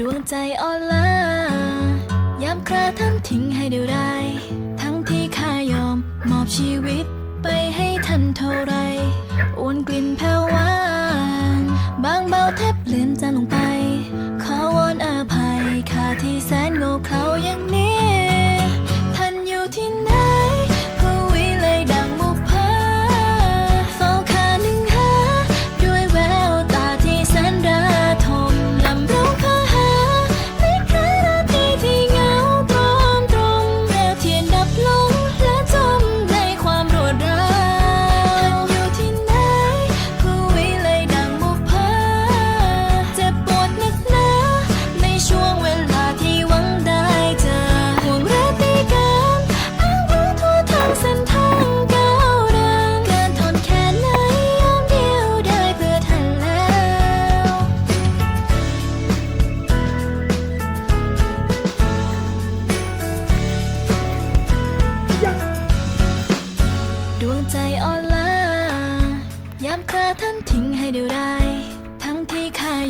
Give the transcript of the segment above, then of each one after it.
ดวงใจอ่อนล้ายามคราท่านทิ้งให้เดียวดายทั้งที่ข้ายอมมอบชีวิตไปให้ท่านเท่าไรอ้วนกลิ่นแผ่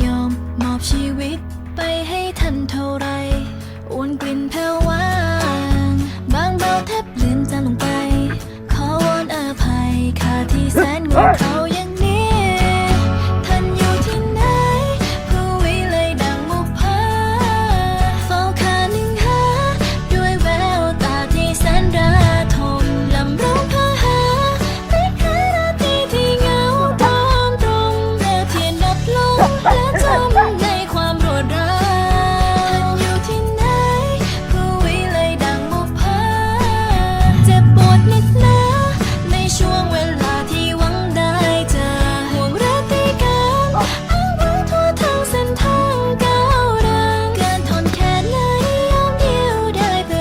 ยอมมอบชีวิตไปให้ท่านเท่าไร